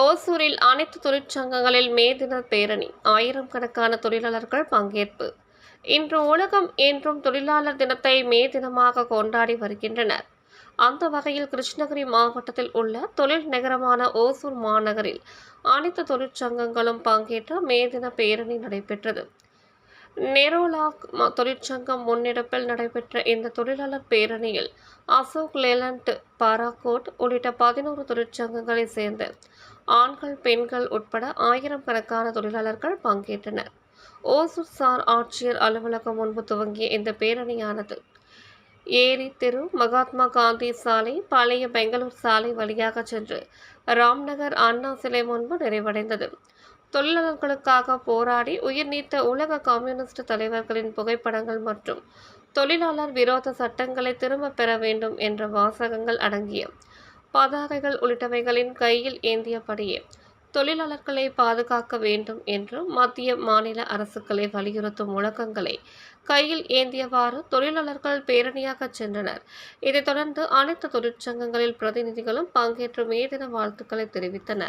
ஓசூரில் அனைத்து தொழிற்சங்கங்களில் மே தின பேரணி. ஆயிரம் கணக்கான தொழிலாளர்கள் பங்கேற்பு. இன்று உலகம் என்றும் தொழிலாளர் தினத்தை மே தினமாக கொண்டாடி வருகின்றனர். அந்த வகையில் கிருஷ்ணகிரி மாவட்டத்தில் உள்ள தொழில் நகரமான ஓசூர் மாநகரில் அனைத்து தொழிற்சங்கங்களும் பங்கேற்ற மே தின பேரணி நடைபெற்றது. நெரோலாக் தொழிற்சங்கம் முன்னெடுப்பில் நடைபெற்ற இந்த தொழிலாளர் பேரணியில் அசோக் லேலண்ட் பாராகோட் உள்ளிட்ட பதினோரு தொழிற்சங்கங்களை சேர்ந்த ஆண்கள் பெண்கள் உட்பட ஆயிரம் கணக்கான தொழிலாளர்கள் பங்கேற்றனர். ஓசூர் சார் ஆட்சியர் அலுவலகம் முன்பு துவங்கிய இந்த பேரணியானது ஏரி தெரு மகாத்மா காந்தி சாலை பழைய பெங்களூர் சாலை வழியாக சென்று ராம்நகர் அண்ணா சிலை முன்பு நிறைவடைந்தது. தொழிலாளர்களுக்காக போராடி உயிர் நீத்த உலக கம்யூனிஸ்ட் தலைவர்களின் புகைப்படங்கள் மற்றும் தொழிலாளர் விரோத சட்டங்களை திரும்பப் பெற வேண்டும் என்ற வாசகங்கள் அடங்கிய பதாகைகள் உள்ளிட்டவைகளின் கையில் ஏந்தியபடியே தொழிலாளர்களை பாதுகாக்க வேண்டும் என்றும் மத்திய மாநில அரசுகளை வலியுறுத்தும் முழக்கங்களை கையில் ஏந்தியவாறு தொழிலாளர்கள் பேரணியாக சென்றனர். இதைத் தொடர்ந்து அனைத்து தொழிற்சங்கங்களில் பிரதிநிதிகளும் பங்கேற்று மே தின வாழ்த்துக்களை தெரிவித்தனர்.